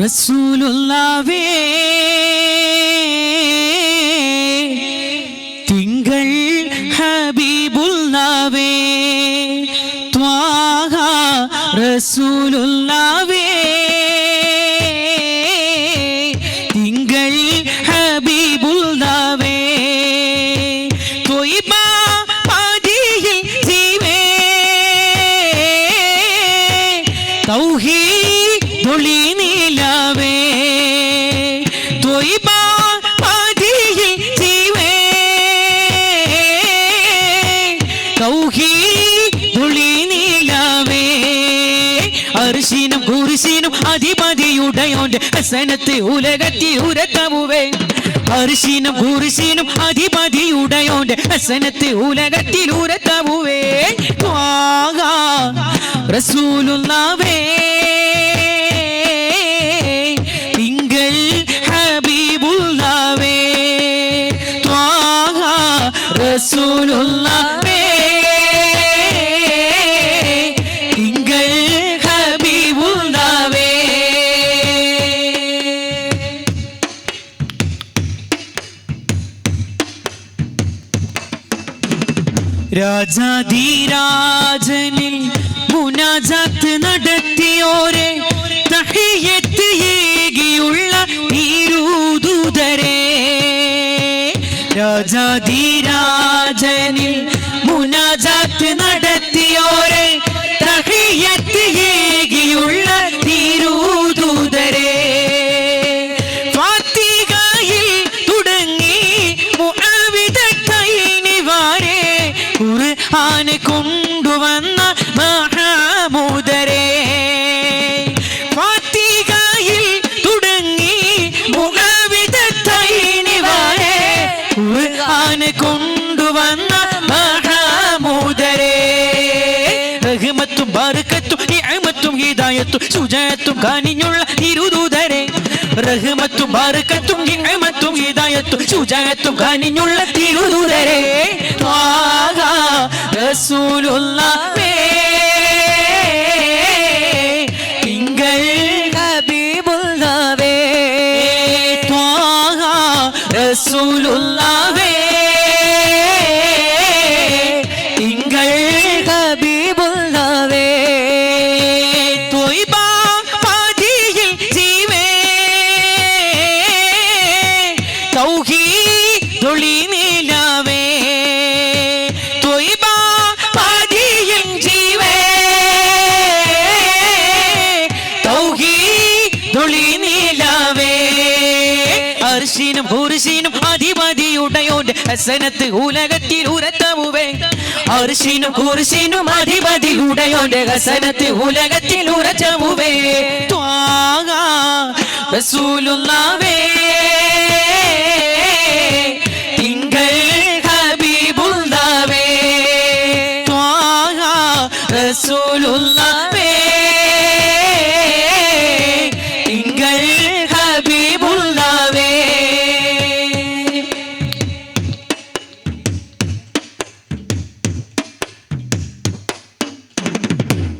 റസൂലുള്ളാവേ തിങ്കൾ ഹബീബുള്ളാവേ ത്വാഹ റസൂലുള്ളാവേ അർശീനം കുരിശീനും അധിപതിയുടയോന്റെ ഹസനത്ത് ഉലകത്തി ഉരത്തവുവേ അർശീനം കുരിശീനും അധിപതിയുടയോന്റെ ഹസനത്ത് ഉലകത്തിൽ ഉരത്തവുവേ റസൂലുള്ളാവേ. തിങ്കൾ രാജാധീരാജനിൽ മുനാജാത്ത് നടത്തിയോരെ തഹിയത്ത് ഏകിയുള്ള തീരൂതുതരേ രാജാധീരാജനിൽ മുനാജാത്ത് നടത്തിയോരെ കൊണ്ടുവന്ന മഹാമൂതരെ ഫാത്തിഹയിൽ തുടങ്ങി കൈനിവാരെ ഖുർആന് കൊണ്ടുവന്ന മഹാമൂതരെ റഹ്മത്തും ബർക്കത്തും നിഅമത്തും ഹിദായത്തും സുജായത്തും കാനിഞ്ഞുള്ള തിരുദൂതരെ. റഹ്മത്തും ബർക്കത്തും നിഅമത്തും ഹിദായത്തും സുജായത്തും കാനിഞ്ഞുള്ള തിരുദൂതരെ. റസൂലുള്ളാഹേ തിങ്കൾ ഹബീബുള്ളാഹേ ത്വാഹ റസൂലുള്ളാഹേ അധിപതിയുടയോന്റെ ഹസനത്ത് ഉലകത്തിൽ ഉരത്തവുവേ. അർശീനും കുർശീനും അധിപതിയുടയോന്റെ ഹസനത്ത് ഉലകത്തിൽ ഉരച്ചവുവേ. ത്വാഗ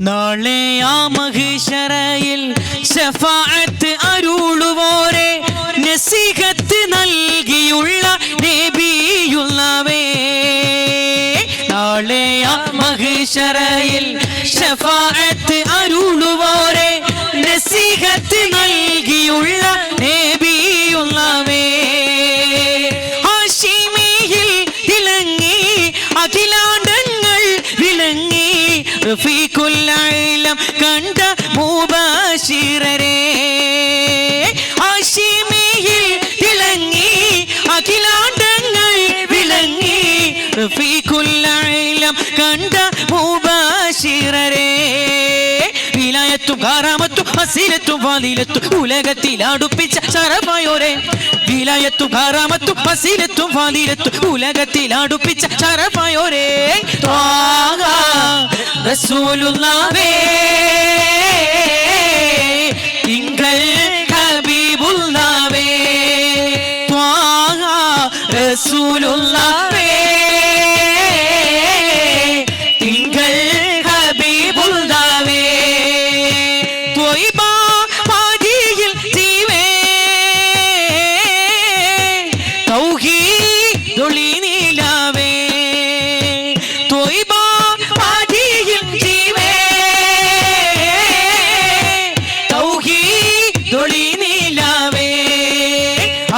നാളെ ആ മഹിഷറയിൽ ഷഫാഅത്ത് അരുളുവോരെ നസീഹത്ത് നൽകിയുള്ള നബിയുള്ളവേ. നാളെ ആ മഹിഷറയിൽ ഷഫാഅത്ത് അരുളുവോരെ നസീഹത്ത് നൽകിയുള്ള റഫീഖുല്ലം കണ്ട മുബാശിറരെ ഹാഷിമിയിൽ തിളങ്ങി അഖിലാണ്ടങ്ങൾ വിളങ്ങി റഫീഖുല്ലം കണ്ട മുബാശിറരെ വിലായത്തും കാറാമത്തും ഹസീലത്തും വാലിലത്തും ഉലകത്തിൽ അടുപ്പിച്ച ശരഫായോരെ വിലായത്തും കാറാമത്തും ഹസീലത്തും വാലിലത്തും ഉലകത്തിൽ അടുപ്പിച്ച ശരഫായോരെ ത്വാഗ റസൂലുള്ളാവേ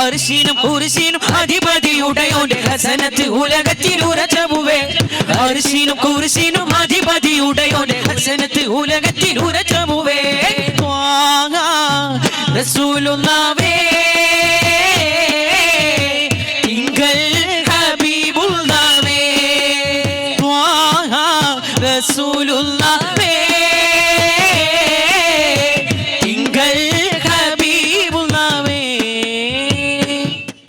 അർശീനും കുർശീനും അധിപതിയുടയോന്റെ ഹസനത്ത് ഉലകത്തിലുരച്ചമുവേ. അർശീനും കുർശീനും അധിപതിയുടയോന്റെ ഹസനത്ത് ഉലകത്തിലുരച്ചമുവേ. റസൂലുന്നാവേ തിങ്കൾ ഹബീബുന്നാവേ റസൂലുള്ള